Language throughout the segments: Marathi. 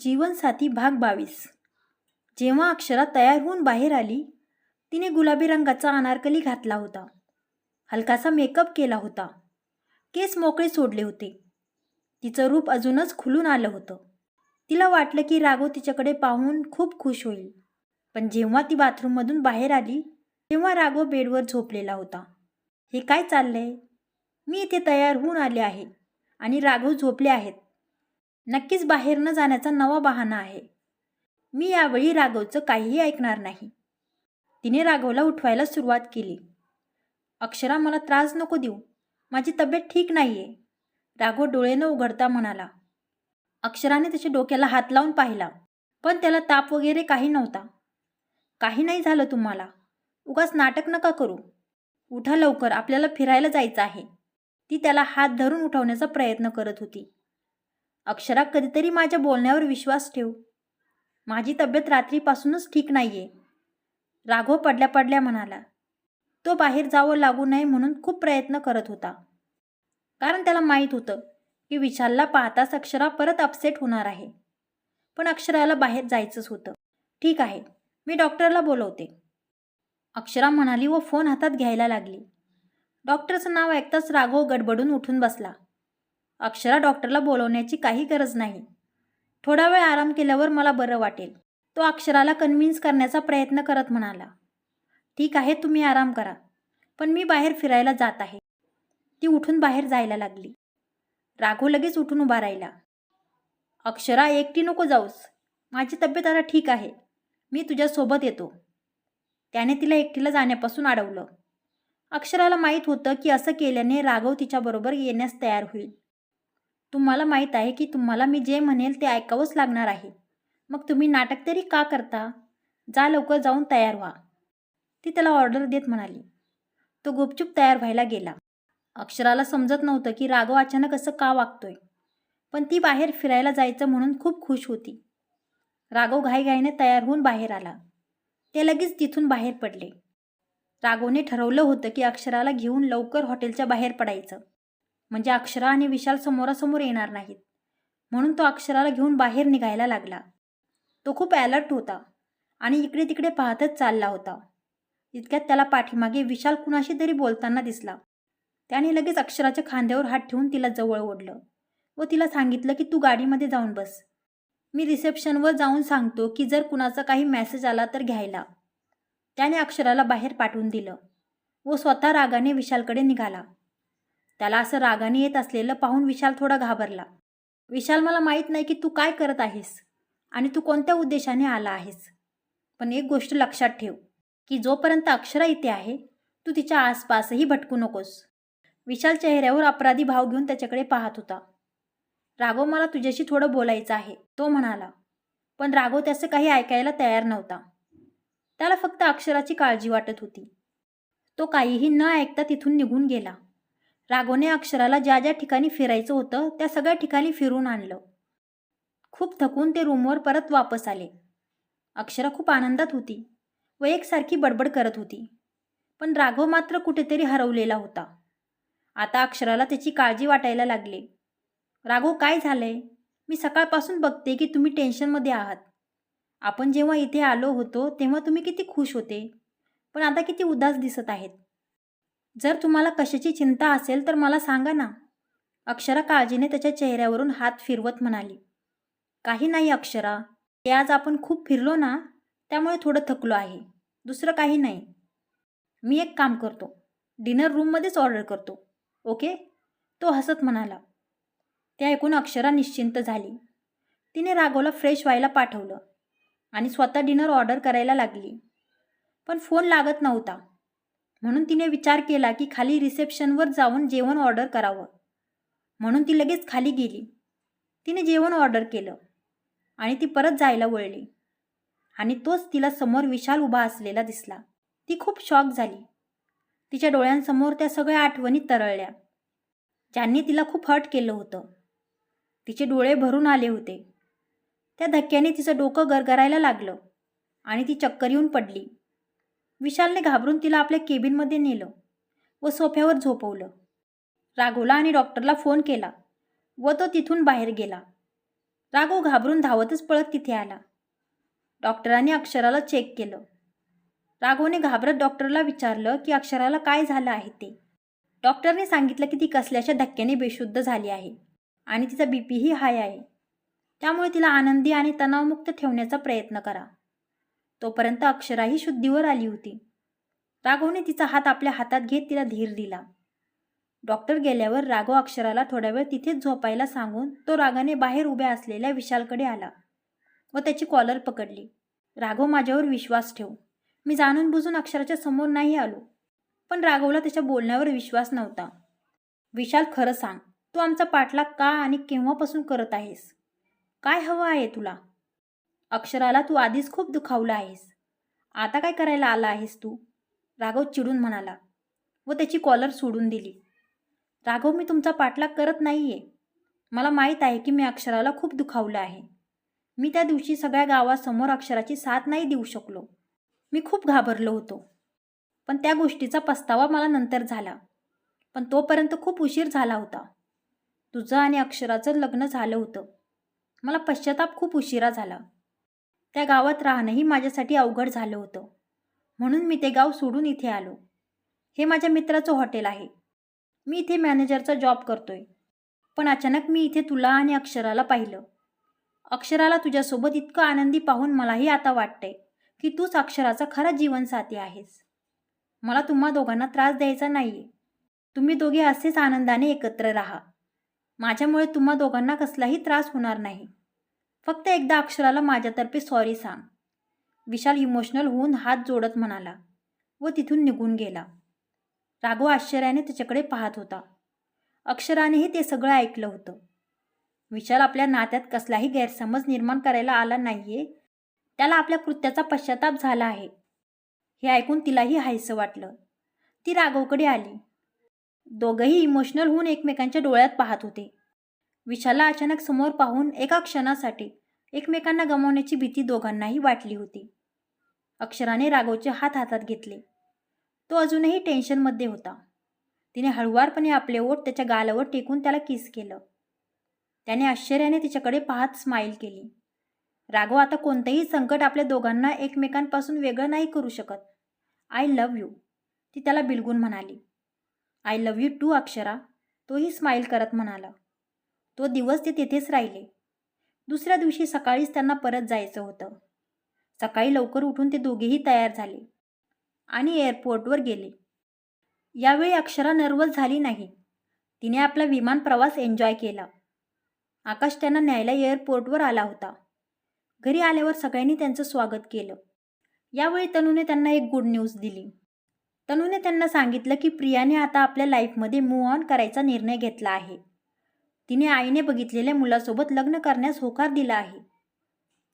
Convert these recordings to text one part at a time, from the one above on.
जीवनसाथी भाग बावीस. जेव्हा अक्षरा तयार होऊन बाहेर आली तिने गुलाबी रंगाचा अनारकली घातला होता. हलकासा मेकअप केला होता. केस मोकळे सोडले होते. तिचं रूप अजूनच खुलून आलं होतं. तिला वाटलं की राघव तिच्याकडे पाहून खूप खुश होईल. पण जेव्हा ती बाथरूममधून बाहेर आली तेव्हा राघव बेडवर झोपलेला होता. हे काय चाललंय? मी इथे तयार होऊन आले आहे आणि राघव झोपले आहेत. नक्कीच बाहेर न जाण्याचा नवा बहाणा आहे. मी यावेळी राघवचं काहीही ऐकणार नाही. तिने राघवला उठवायला सुरुवात केली. अक्षरा मला त्रास नको देऊ. माझी तब्येत ठीक नाही आहे राघव डोळे न उघडता म्हणाला. अक्षराने त्याच्या डोक्याला हात लावून पाहिला पण त्याला ताप वगैरे काही नव्हता. काही नाही झालं तुम्हाला. उगाच नाटक नका करू. उठा लवकर आपल्याला फिरायला जायचं आहे. ती त्याला हात धरून उठवण्याचा प्रयत्न करत होती. अक्षरा कधीतरी माझ्या बोलण्यावर विश्वास ठेव. माझी तब्येत रात्रीपासूनच ठीक नाही आहे राघव पडल्या पडल्या म्हणाला. तो बाहेर जावं लागू नये म्हणून खूप प्रयत्न करत होता. कारण त्याला माहीत होतं की विशालला पाहताच अक्षरा परत अपसेट होणार आहे. पण अक्षराला बाहेर जायचंच होतं. ठीक आहे मी डॉक्टरला बोलवते. अक्षरा म्हणाली व फोन हातात घ्यायला लागली. डॉक्टरचं नाव ऐकताच राघव गडबडून उठून बसला. अक्षरा डॉक्टरला बोलवण्याची काही गरज नाही. थोडा वेळ आराम केल्यावर मला बरं वाटेल. तो अक्षराला कन्व्हिन्स करण्याचा प्रयत्न करत म्हणाला. ठीक आहे तुम्ही आराम करा. पण मी बाहेर फिरायला जात आहे. ती उठून बाहेर जायला लागली. राघव लगेच उठून उभा राहिला. अक्षरा एकटी नको जाऊस. माझी तब्येत आता ठीक आहे. मी तुझ्यासोबत येतो. त्याने तिला एकटीला जाण्यापासून अडवलं. अक्षराला माहीत होतं की असं केल्याने राघव तिच्याबरोबर येण्यास तयार होईल. तुम्हाला माहीत आहे की तुम्हाला मी जे म्हणेल ते ऐकावंच लागणार आहे. मग तुम्ही नाटक तरी का करता? जा लवकर जाऊन तयार व्हा. ती त्याला ऑर्डर देत म्हणाली. तो गुपचूप तयार व्हायला गेला. अक्षराला समजत नव्हतं की राघव अचानक असं का वागतोय. पण ती बाहेर फिरायला जायचं म्हणून खूप खुश होती. राघव घाईघाईने तयार होऊन बाहेर आला. ते लगेच तिथून बाहेर पडले. राघवने ठरवलं होतं की अक्षराला घेऊन लवकर हॉटेलच्या बाहेर पडायचं. म्हणजे अक्षरा आणि विशाल समोरासमोर येणार नाहीत. म्हणून तो अक्षराला घेऊन बाहेर निघायला लागला. तो खूप ॲलर्ट होता आणि इकडे तिकडे पाहतच चालला होता. इतक्यात त्याला पाठीमागे विशाल कुणाशी तरी बोलताना दिसला. त्याने लगेच अक्षराच्या खांद्यावर हात ठेवून तिला जवळ ओढलं व तिला सांगितलं की तू गाडीमध्ये जाऊन बस. मी रिसेप्शनवर जाऊन सांगतो की जर कुणाचा काही मेसेज आला तर घ्यायला. त्याने अक्षराला बाहेर पाठवून दिलं व स्वतः रागाने विशालकडे निघाला. त्याला असं रागाने येत असलेलं पाहून विशाल थोडा घाबरला. विशाल मला माहीत नाही की तू काय करत आहेस आणि तू कोणत्या उद्देशाने आला आहेस. पण एक गोष्ट लक्षात ठेव की जोपर्यंत अक्षरा इथे आहे तू तिच्या आसपासही भटकू नकोस. विशाल चेहऱ्यावर अपराधी भाव घेऊन त्याच्याकडे पाहत होता. राघव मला तुझ्याशी थोडं बोलायचं आहे तो म्हणाला. पण राघव त्याचं काही ऐकायला तयार नव्हता. त्याला फक्त अक्षराची काळजी वाटत होती. तो काहीही न ऐकता तिथून निघून गेला. राघवने अक्षराला ज्या ज्या ठिकाणी फिरायचं होतं त्या सगळ्या ठिकाणी फिरून आणलं. खूप थकून ते रूमवर परत वापस आले. अक्षरा खूप आनंदात होती. व एकसारखी बडबड करत होती. पण राघव मात्र कुठेतरी हरवलेला होता. आता अक्षराला त्याची काळजी वाटायला लागली. राघव काय झालंय? मी सकाळपासून बघते की तुम्ही टेन्शनमध्ये आहात. आपण जेव्हा इथे आलो होतो तेव्हा तुम्ही किती खुश होते. पण आता किती उदास दिसत आहेत. जर तुम्हाला कशाची चिंता असेल तर मला सांगा ना. अक्षरा काळजीने त्याच्या चेहऱ्यावरून हात फिरवत म्हणाली. काही नाही अक्षरा. ते आज आपण खूप फिरलो ना त्यामुळे थोडं थकलो आहे. दुसरं काही नाही. मी एक काम करतो. डिनर रूममध्येच ऑर्डर करतो. ओके? तो हसत म्हणाला. ते ऐकून अक्षरा निश्चिंत झाली. तिने राघवला फ्रेश व्हायला पाठवलं आणि स्वतः डिनर ऑर्डर करायला लागली. पण फोन लागत नव्हता. म्हणून तिने विचार केला की खाली रिसेप्शनवर जाऊन जेवण ऑर्डर करावं. म्हणून ती लगेच खाली गेली. तिने जेवण ऑर्डर केलं आणि ती परत जायला वळली. आणि तोच तिला समोर विशाल उभा असलेला दिसला. ती खूप शॉक झाली. तिच्या डोळ्यांसमोर त्या सगळ्या आठवणी तरळल्या. ज्यांनी तिला खूप हर्ट केलं होतं. तिचे डोळे भरून आले होते. त्या धक्क्याने तिचं डोकं गरगरायला लागलं आणि ती चक्कर येऊन पडली. विशालने घाबरून तिला आपल्या केबिनमध्ये नेलं व सोफ्यावर झोपवलं. राघोला आणि डॉक्टरला फोन केला व तो तिथून बाहेर गेला. राघो घाबरून धावतच पळत तिथे आला. डॉक्टरांनी अक्षराला चेक केलं. राघवने घाबरत डॉक्टरला विचारलं की अक्षराला काय झालं आहे ते. डॉक्टरने सांगितलं की ती कसल्याच्या धक्क्याने बेशुद्ध झाली आहे आणि तिचा बी पीही हाय आहे. त्यामुळे तिला आनंदी आणि तणावमुक्त ठेवण्याचा प्रयत्न करा. तोपर्यंत अक्षराही शुद्धीवर आली होती. राघवने तिचा हात आपल्या हातात घेत तिला धीर दिला. डॉक्टर गेल्यावर राघव अक्षराला थोडा वेळ तिथेच झोपायला सांगून तो रागाने बाहेर उभ्या असलेल्या विशालकडे आला व त्याची कॉलर पकडली. राघव माझ्यावर विश्वास ठेव. मी जाणून बुजून अक्षराच्या समोर नाही आलो. पण राघवला त्याच्या बोलण्यावर विश्वास नव्हता. विशाल खरं सांग. तू आमचा पाठलाग का आणि केव्हापासून करत आहेस? काय हवं आहे तुला? अक्षराला तू आधीच खूप दुखावलं आहेस. आता काय करायला आला आहेस तू? राघव चिडून म्हणाला. व त्याची कॉलर सोडून दिली. राघव मी तुमचा पाठलाग करत नाही आहे मला माहीत आहे की मी अक्षराला खूप दुखावलं आहे. मी त्या दिवशी सगळ्या गावासमोर अक्षराची साथ नाही देऊ शकलो. मी खूप घाबरलो होतो. पण त्या गोष्टीचा पस्तावा मला नंतर झाला. पण तोपर्यंत खूप उशीर झाला होता. तुझं आणि अक्षराचं लग्न झालं होतं. मला पश्चाताप खूप उशिरा झाला. त्या गावात राहणंही माझ्यासाठी अवघड झालं होतं. म्हणून मी ते गाव सोडून इथे आलो. हे माझ्या मित्राचं हॉटेल आहे. मी इथे मॅनेजरचा जॉब करतोय. पण अचानक मी इथे तुला आणि अक्षराला पाहिलं. अक्षराला तुझ्यासोबत इतकं आनंदी पाहून मलाही आता वाटतंय की तूच अक्षराचा खरा जीवनसाथी आहेस. मला तुम्हा दोघांना त्रास द्यायचा नाही तुम्ही दोघे असेच आनंदाने एकत्र राहा. माझ्यामुळे तुम्हा दोघांना कसलाही त्रास होणार नाही. फक्त एकदा अक्षराला माझ्यातर्फे सॉरी सांग. विशाल इमोशनल होऊन हात जोडत म्हणाला व तिथून निघून गेला. राघव आश्चर्याने त्याच्याकडे पाहत होता. अक्षरानेही ते सगळं ऐकलं होतं. विशाल आपल्या नात्यात कसलाही गैरसमज निर्माण करायला आला नाहीये. त्याला आपल्या कृत्याचा पश्चाताप झाला आहे. हे ऐकून तिलाही हायसं वाटलं. ती राघवकडे आली. दोघंही इमोशनल होऊन एकमेकांच्या डोळ्यात पाहत होते. विशाला अचानक समोर पाहून एका क्षणासाठी एकमेकांना गमावण्याची भीती दोघांनाही वाटली होती. अक्षराने राघवचे हात हातात घेतले. तो अजूनही टेन्शनमध्ये होता. तिने हळुवारपणे आपले ओठ त्याच्या गालावर टेकून त्याला किस केलं. त्याने आश्चर्याने तिच्याकडे पाहत स्माईल केली. राघव आता कोणतंही संकट आपल्या दोघांना एकमेकांपासून वेगळं नाही करू शकत. आय लव्ह यू ती त्याला बिलगून म्हणाली. I love you too Akshara. तोही स्माईल करत म्हणाला. तो दिवस ते तिथेच राहिले. दुसऱ्या दिवशी सकाळीच त्यांना परत जायचं होतं. सकाळी लवकर उठून ते दोघेही तयार झाले आणि एअरपोर्टवर गेले. यावेळी अक्षरा नर्वस झाली नाही. तिने आपला विमान प्रवास एन्जॉय केला. आकाश त्यांना न्यायला एअरपोर्टवर आला होता. घरी आल्यावर सगळ्यांनी त्यांचं स्वागत केलं. यावेळी तनूने त्यांना एक गुड न्यूज दिली. तनूने त्यांना सांगितलं की प्रियाने आता आपल्या लाईफमध्ये मूव ऑन करायचा निर्णय घेतला आहे. तिने आईने बघितलेल्या मुलासोबत लग्न करण्यास होकार दिला आहे.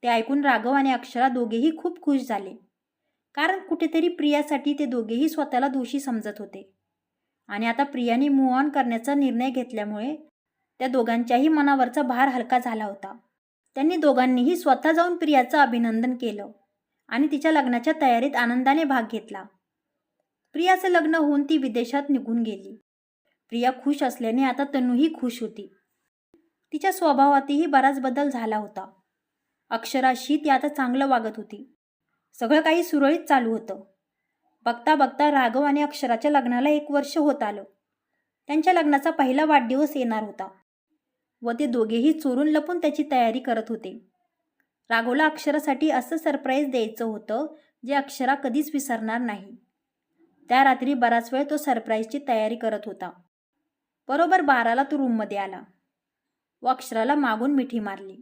ते ऐकून राघव आणि अक्षरा दोघेही खूप खुश झाले. कारण कुठेतरी प्रियासाठी ते दोघेही स्वतःला दोषी समजत होते. आणि आता प्रियाने मूव ऑन करण्याचा निर्णय घेतल्यामुळे त्या दोघांच्याही मनावरचा भार हलका झाला होता. त्यांनी दोघांनीही स्वतः जाऊन प्रियाचं अभिनंदन केलं आणि तिच्या लग्नाच्या तयारीत आनंदाने भाग घेतला. प्रियाचं लग्न होऊन ती विदेशात निघून गेली. प्रिया खुश असल्याने आता तनूही खुश होती. तिच्या स्वभावातही बराच बदल झाला होता. अक्षराशी ती आता चांगलं वागत होती. सगळं काही सुरळीत चालू होतं. बघता बघता राघव आणि अक्षराच्या लग्नाला एक वर्ष होत आलं. त्यांच्या लग्नाचा पहिला वाढदिवस येणार होता. व ते दोघेही चोरून लपून त्याची तयारी करत होते. राघवला अक्षरासाठी असं सरप्राईज द्यायचं होतं जे अक्षरा कधीच विसरणार नाही. त्या रात्री बराच वेळ तो सरप्राईजची तयारी करत होता. बरोबर बाराला तो रूममध्ये आला. व अक्षराला मागून मिठी मारली.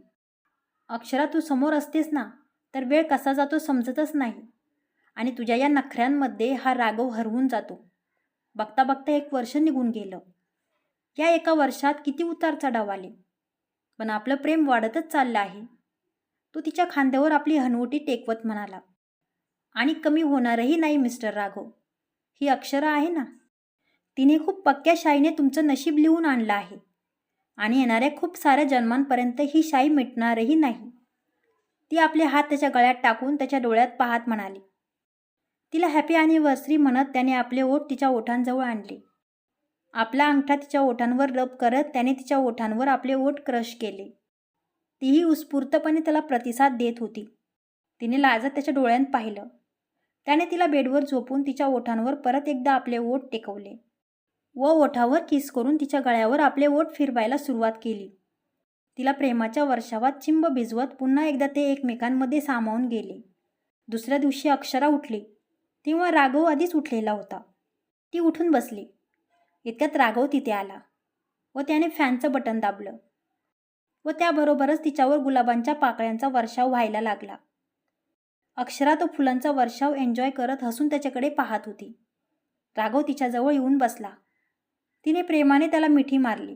अक्षरा तू समोर असतेस ना तर वेळ कसा जातो समजतच नाही. आणि तुझ्या या नखऱ्यांमध्ये हा रागव हरवून जातो. बघता बघता एक वर्ष निघून गेलं. या एका वर्षात किती उतार चढाव आले. पण आपलं प्रेम वाढतच चाललं आहे. तो तिच्या खांद्यावर आपली हनवटी टेकवत म्हणाला. आणि कमी होणारही नाही मिस्टर राघव. ही अक्षरा आहे ना? तिने खूप पक्क्या शाईने तुमचं नशीब लिहून आणलं आहे. आणि येणाऱ्या खूप साऱ्या जन्मांपर्यंत ही शाई मिटणारही नाही. ती आपले हात त्याच्या गळ्यात टाकून त्याच्या डोळ्यात पाहत म्हणाली. तिला हॅपी ॲनिव्हर्सरी म्हणत त्याने आपले ओठ तिच्या ओठांजवळ आणले. आपला अंगठा तिच्या ओठांवर रब करत त्याने तिच्या ओठांवर आपले ओठ क्रश केले. तीही उत्स्फूर्तपणे त्याला प्रतिसाद देत होती. तिने लाजत त्याच्या डोळ्यात पाहिलं. त्याने तिला बेडवर झोपून तिच्या ओठांवर परत एकदा आपले ओठ टेकवले. व ओठावर किस करून तिच्या गळ्यावर आपले ओठ फिरवायला सुरुवात केली. तिला प्रेमाच्या वर्षावात चिंब भिजवत पुन्हा एकदा ते एकमेकांमध्ये सामावून गेले. दुसऱ्या दिवशी अक्षरा उठली. तेव्हा राघव आधीच उठलेला होता. ती उठून बसली. इतक्यात राघव तिथे आला व त्याने फॅनचं बटन दाबलं व त्याबरोबरच तिच्यावर गुलाबांच्या पाकळ्यांचा वर्षाव व्हायला लागला. अक्षरा तो फुलांचा वर्षाव एन्जॉय करत हसून त्याच्याकडे पाहत होती. राघव तिच्याजवळ येऊन बसला. तिने प्रेमाने त्याला मिठी मारली.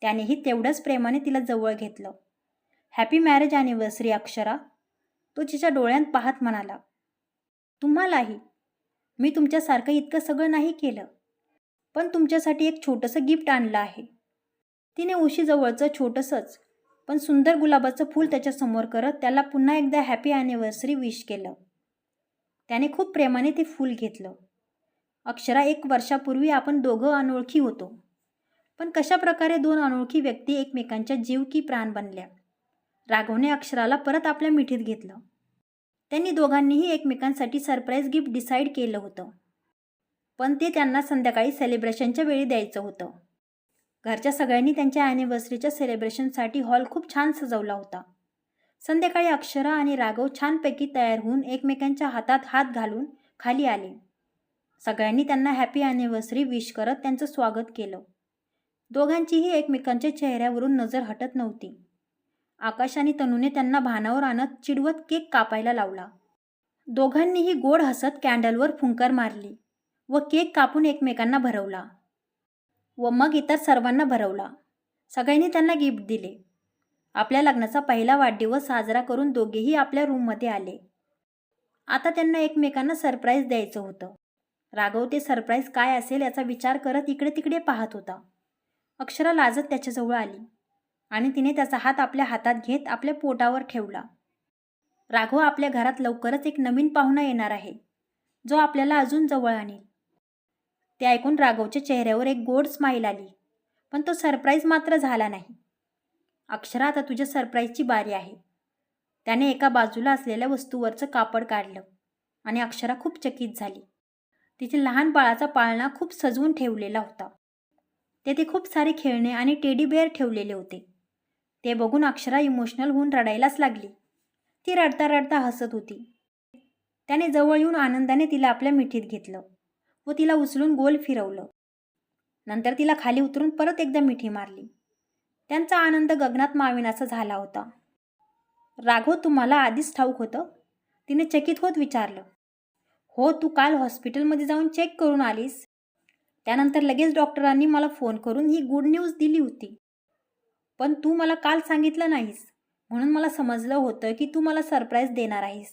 त्यानेही तेवढंच प्रेमाने तिला जवळ घेतलं. Happy marriage anniversary Akshara. तो तिच्या डोळ्यांत पाहत म्हणाला तुम्हालाही. मी तुमच्यासारखं इतकं सगळं नाही केलं. पण तुमच्यासाठी एक छोटंसं गिफ्ट आणलं आहे. तिने उशीजवळचं छोटंसंच पण सुंदर गुलाबाचं फूल त्याच्यासमोर करत त्याला पुन्हा एकदा हॅपी ॲनिव्हर्सरी विश केलं. त्याने खूप प्रेमाने ते फूल घेतलं. अक्षरा एक वर्षापूर्वी आपण दोघं अनोळखी होतो. पण कशा प्रकारे दोन अनोळखी व्यक्ती एकमेकांच्या जीव की प्राण बनल्या? राघवने अक्षराला परत आपल्या मिठीत घेतलं. त्यांनी दोघांनीही एकमेकांसाठी सरप्राईज गिफ्ट डिसाईड केलं होतं. पण ते त्यांना संध्याकाळी सेलिब्रेशनच्या वेळी द्यायचं होतं. घरच्या सगळ्यांनी त्यांच्या ॲनिव्हर्सरीच्या सेलिब्रेशनसाठी हॉल खूप छान सजवला होता. संध्याकाळी अक्षरा आणि राघव छानपैकी तयार होऊन एकमेकांच्या हातात हात घालून खाली आले. सगळ्यांनी त्यांना हॅपी ॲनिव्हर्सरी विश करत त्यांचं स्वागत केलं. दोघांचीही एकमेकांच्या चेहऱ्यावरून नजर हटत नव्हती. आकाश आणि तनूने त्यांना भानावर आणत चिडवत केक कापायला लावला. दोघांनीही गोड हसत कॅन्डलवर फुंकर मारली व केक कापून एकमेकांना भरवला व मग इतर सर्वांना भरवला. सगळ्यांनी त्यांना गिफ्ट दिले. आपल्या लग्नाचा पहिला वाढदिवस साजरा करून दोघेही आपल्या रूममध्ये आले. आता त्यांना एकमेकांना सरप्राईज द्यायचं होतं. राघव ते सरप्राईज काय असेल याचा विचार करत इकडे तिकडे पाहत होता. अक्षरा लाजत त्याच्याजवळ आली आणि तिने त्याचा हात आपल्या हातात घेत आपल्या पोटावर ठेवला. राघव आपल्या घरात लवकरच एक नवीन पाहुणा येणार आहे जो आपल्याला अजून जवळ आणेल. ते ऐकून राघवच्या चेहऱ्यावर एक गोड स्माईल आली पण तो सरप्राईज मात्र झाला नाही. अक्षरा आता तुझ्या सरप्राईजची बारी आहे. त्याने एका बाजूला असलेल्या वस्तूवरचं कापड काढलं आणि अक्षरा खूप चकित झाली. तिचे लहान बाळाचा पाळणा खूप सजवून ठेवलेला होता. तेथे खूप सारे खेळणे आणि टेडी बेअर ठेवलेले होते. ते बघून अक्षरा इमोशनल होऊन रडायलाच लागली. ती रडता रडता हसत होती. त्याने जवळ येऊन आनंदाने तिला आपल्या मिठीत घेतलं व तिला उचलून गोल फिरवलं. नंतर तिला खाली उतरून परत एकदा मिठी मारली. त्यांचा आनंद गगनात माविनाचा झाला होता. राघव तुम्हाला आधीच ठाऊक होतं? तिने चकित होत विचारलं. हो तू काल हॉस्पिटलमध्ये जाऊन चेक करून आलीस. त्यानंतर लगेच डॉक्टरांनी मला फोन करून ही गुड न्यूज दिली होती. पण तू मला काल सांगितलं नाहीस. म्हणून मला समजलं होतं की तू मला सरप्राईज देणार आहेस.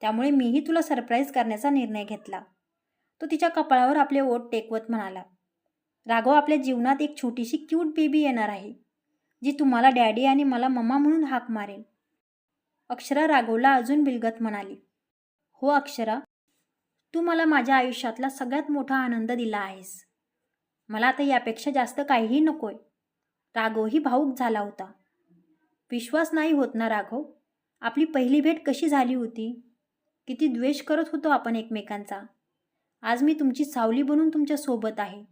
त्यामुळे मीही तुला सरप्राईज करण्याचा निर्णय घेतला. तो तिच्या कपाळावर आपले ओट टेकवत म्हणाला राघव आपल्या जीवनात एक छोटीशी क्यूट बेबी येणार आहे जी तुम्हाला डॅडी आणि मला मम्मा म्हणून हाक मारेल. अक्षरा राघवला अजून बिलगत म्हणाली हो अक्षरा तू मला माझ्या आयुष्यातला सगळ्यात मोठा आनंद दिला आहेस. मला आता यापेक्षा जास्त काहीही नकोय. राघवही भाऊक झाला होता. विश्वास नाही होत ना राघव? आपली पहिली भेट कशी झाली होती? किती द्वेष करत होतो आपण एकमेकांचा. आज मी तुमची सावली बनून तुमच्यासोबत आहे.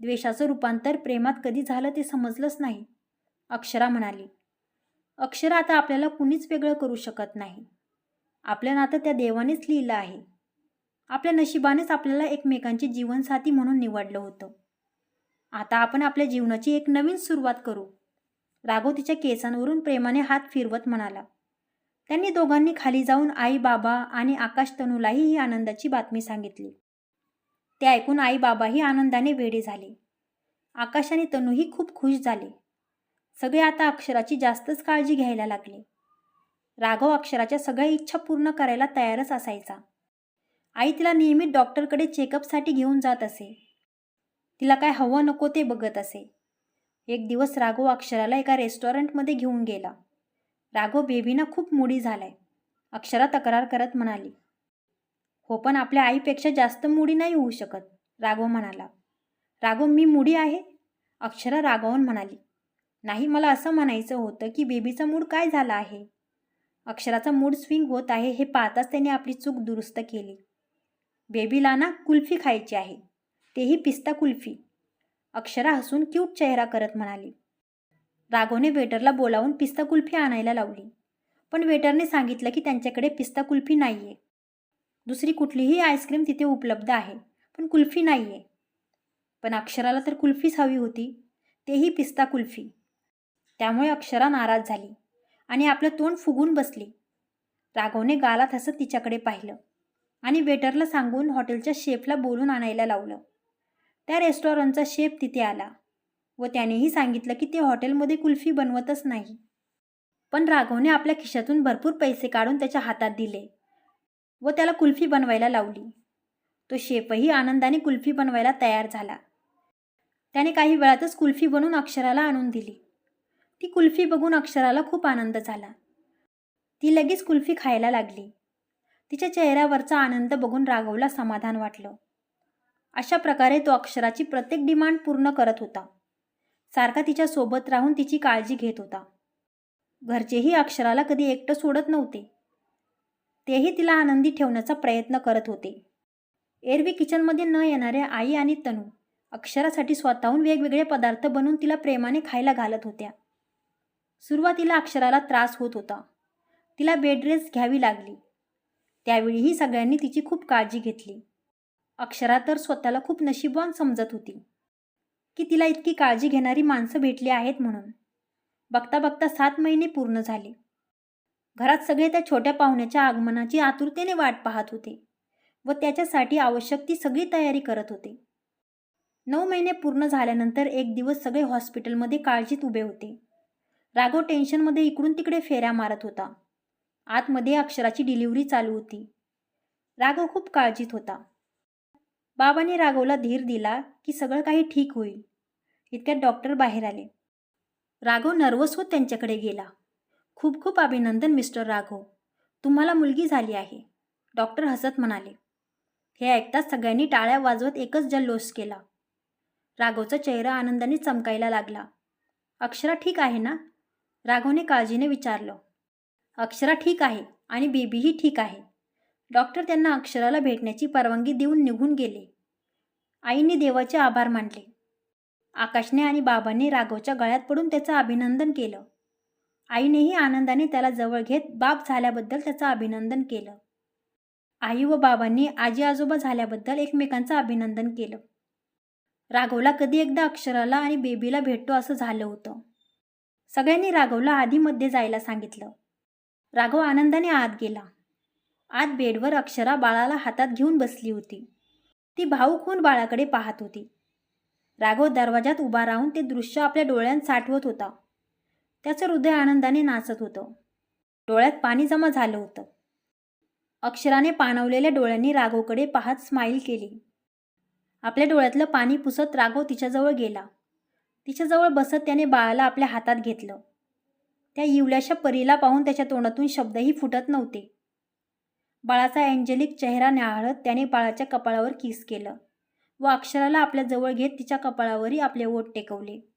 द्वेषाचं रूपांतर प्रेमात कधी झालं ते समजलंच नाही. अक्षरा म्हणाली. अक्षरा आता आपल्याला कुणीच वेगळं करू शकत नाही. आपलं नातं त्या देवानेच लिहिलं आहे. आपल्या नशिबानेच आपल्याला एकमेकांचे जीवनसाथी म्हणून निवडलं होतं. आता आपण आपल्या जीवनाची एक नवीन सुरुवात करू. राघव तिच्या केसांवरून प्रेमाने हात फिरवत म्हणाला. त्यांनी दोघांनी खाली जाऊन आई बाबा आणि आकाश तनूलाही ही आनंदाची बातमी सांगितली. ते ऐकून आई बाबाही आनंदाने वेडे झाले. आकाश आणि तनूही खूप खुश झाले. सगळे आता अक्षराची जास्तच काळजी घ्यायला लागले. राघव अक्षराच्या सगळ्या इच्छा पूर्ण करायला तयारच असायचा. आई तिला नियमित डॉक्टरकडे चेकअपसाठी घेऊन जात असे. तिला काय हवं नको ते बघत असे. एक दिवस राघव अक्षराला एका रेस्टॉरंटमध्ये घेऊन गेला. राघव बेबीना खूप मुडी झालाय. अक्षरा तक्रार करत म्हणाली हो पण आपल्या आईपेक्षा जास्त मुडी नाही होऊ शकत राघव म्हणाला. राघव मी मुडी आहे? अक्षरा रागवून म्हणाली नाही मला असं म्हणायचं होतं की बेबीचा मूड काय झाला आहे? अक्षराचा मूड स्विंग होत आहे हे पाहताच त्याने आपली चूक दुरुस्त केली. बेबीला ना कुल्फी खायची आहे. तेही पिस्ता कुल्फी. अक्षरा हसून क्यूट चेहरा करत म्हणाली. राघवने वेटरला बोलावून पिस्ता कुल्फी आणायला लावली. पण वेटरने सांगितलं की त्यांच्याकडे पिस्ता कुल्फी नाही आहे दुसरी कुठलीही आईस्क्रीम तिथे उपलब्ध आहे पण कुल्फी नाही आहे पण अक्षराला तर कुल्फीच हवी होती. तेही पिस्ता कुल्फी. त्यामुळे अक्षरा नाराज झाली आणि आपलं तोंड फुगून बसली. राघवने गालात हसत तिच्याकडे पाहिलं. आणि वेटरला सांगून हॉटेलच्या शेफला बोलून आणायला लावलं. त्या रेस्टॉरंटचा शेफ तिथे आला व त्यानेही सांगितलं की ते हॉटेलमध्ये कुल्फी बनवतच नाही. पण राघवने आपल्या खिशातून भरपूर पैसे काढून त्याच्या हातात दिले व त्याला कुल्फी बनवायला लावली. तो शेफही आनंदाने कुल्फी बनवायला तयार झाला. त्याने काही वेळातच कुल्फी बनवून अक्षराला आणून दिली. ती कुल्फी बघून अक्षराला खूप आनंद झाला. ती लगेच कुल्फी खायला लागली. तिच्या चेहऱ्यावरचा आनंद बघून राघवला समाधान वाटलं. अशा प्रकारे तो अक्षराची प्रत्येक डिमांड पूर्ण करत होता. सारखा तिच्या सोबत राहून तिची काळजी घेत होता. घरचेही अक्षराला कधी एकटं सोडत नव्हते. तेही तिला आनंदी ठेवण्याचा प्रयत्न करत होते. एरवी किचनमध्ये न येणाऱ्या आई आणि तनू अक्षरासाठी स्वतःहून वेगवेगळे पदार्थ बनवून तिला प्रेमाने खायला घालत होत्या. सुरुवातीला अक्षराला त्रास होत होता. तिला बेड घ्यावी लागली. त्यावेळीही सगळ्यांनी तिची खूप काळजी घेतली. अक्षरा तर स्वतःला खूप नशीबवान समजत होती. की तिला इतकी काळजी घेणारी माणसं भेटली आहेत म्हणून. बघता बघता सात महिने पूर्ण झाले. घरात सगळे त्या छोट्या पाहुण्याच्या आगमनाची आतुरतेने वाट पाहत होते व त्याच्यासाठी आवश्यक ती सगळी तयारी करत होते. नऊ महिने पूर्ण झाल्यानंतर एक दिवस सगळे हॉस्पिटलमध्ये काळजीत उभे होते. राघव टेन्शनमध्ये इकडून तिकडे फेऱ्या मारत होता. आतमध्ये अक्षराची डिलिव्हरी चालू होती. राघव खूप काळजीत होता. बाबांनी राघवला धीर दिला की सगळं काही ठीक होईल. इतक्यात डॉक्टर बाहेर आले. राघव नर्वस होत त्यांच्याकडे गेला. खूप खूप अभिनंदन मिस्टर राघव. तुम्हाला मुलगी झाली आहे. डॉक्टर हसत म्हणाले. हे ऐकताच सगळ्यांनी टाळ्या वाजवत एकच जल्लोष केला. राघवचा चेहरा आनंदाने चमकायला लागला. अक्षरा ठीक आहे ना? राघवने काळजीने विचारलं. अक्षरा ठीक आहे आणि बेबीही ठीक आहे. डॉक्टर त्यांना अक्षराला भेटण्याची परवानगी देऊन निघून गेले. आईने देवाचे आभार मानले. आकाशने आणि बाबांनी राघवच्या गळ्यात पडून त्याचं अभिनंदन केलं. आईनेही आनंदाने त्याला जवळ घेत बाप झाल्याबद्दल त्याचं अभिनंदन केलं. आई व बाबांनी आजी आजोबा झाल्याबद्दल एकमेकांचं अभिनंदन केलं. राघवला कधी एकदा अक्षराला आणि बेबीला भेटतो असं झालं होतं. सगळ्यांनी राघवला आधीमध्ये जायला सांगितलं. राघव आनंदाने आत गेला. आत बेडवर अक्षरा बाळाला हातात घेऊन बसली होती. ती भाऊक होऊन बाळाकडे पाहत होती. राघव दरवाजात उभा राहून ते दृश्य आपल्या डोळ्यांत साठवत होता. त्याचं हृदय आनंदाने नाचत होतं. डोळ्यात पाणी जमा झालं होतं. अक्षराने पाणवलेल्या डोळ्यांनी राघवकडे पाहत स्माईल केली. आपल्या डोळ्यातलं पाणी पुसत राघव तिच्याजवळ गेला. तिच्याजवळ बसत त्याने बाळाला आपल्या हातात घेतलं. त्या इवल्याशा परीला पाहून त्याच्या तोंडातून शब्दही फुटत नव्हते. बाळाचा अँजेलिक चेहरा न्याहाळत त्याने बाळाच्या कपाळावर किस केलं. व अक्षराला आपल्या जवळ घेत तिच्या कपाळावरही आपले ओठ टेकवले.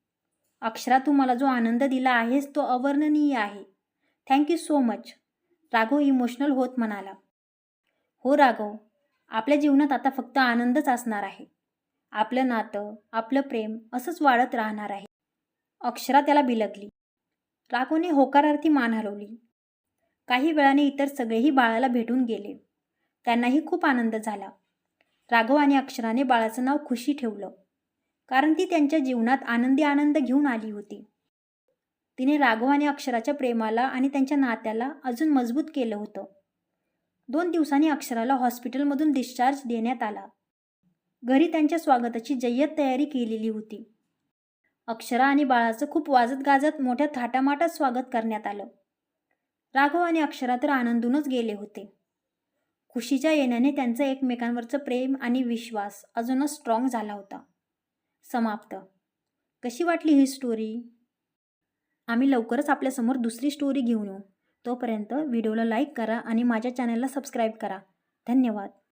अक्षरा तू मला जो आनंद दिला आहेस तो अवर्णनीय आहे. Thank you so much Raghav emotional होत म्हणाला. हो राघव आपल्या जीवनात आता फक्त आनंदच असणार आहे. आपलं नातं आपलं प्रेम असंच वाढत राहणार आहे. अक्षरा त्याला बिलगली. राघोने होकारार्थी मान हलवली काही वेळाने इतर सगळेही बाळाला भेटून गेले. त्यांनाही खूप आनंद झाला. राघव आणि अक्षराने बाळाचं नाव खुशी ठेवलं. कारण ती त्यांच्या जीवनात आनंदी आनंद घेऊन आली होती. तिने राघव आणि अक्षराच्या प्रेमाला आणि त्यांच्या नात्याला अजून मजबूत केलं होतं. दोन दिवसांनी अक्षराला हॉस्पिटलमधून डिस्चार्ज देण्यात आला. घरी त्यांच्या स्वागताची जय्यत तयारी केलेली होती. अक्षरा आणि बाळाचं खूप वाजत गाजत मोठ्या थाटामाटात स्वागत करण्यात आलं. राघव आणि अक्षरा तर आनंदूनच गेले होते. खुशीच्या येण्याने त्यांचं एकमेकांवरचं प्रेम आणि विश्वास अजूनच स्ट्रॉंग झाला होता. समाप्त. कशी वाटली ही स्टोरी आम्ही लवकरच आपल्यासमोर दुसरी स्टोरी घेऊन येऊ. तोपर्यंत व्हिडिओला लाईक करा आणि माझ्या चॅनलला सबस्क्राईब करा. धन्यवाद.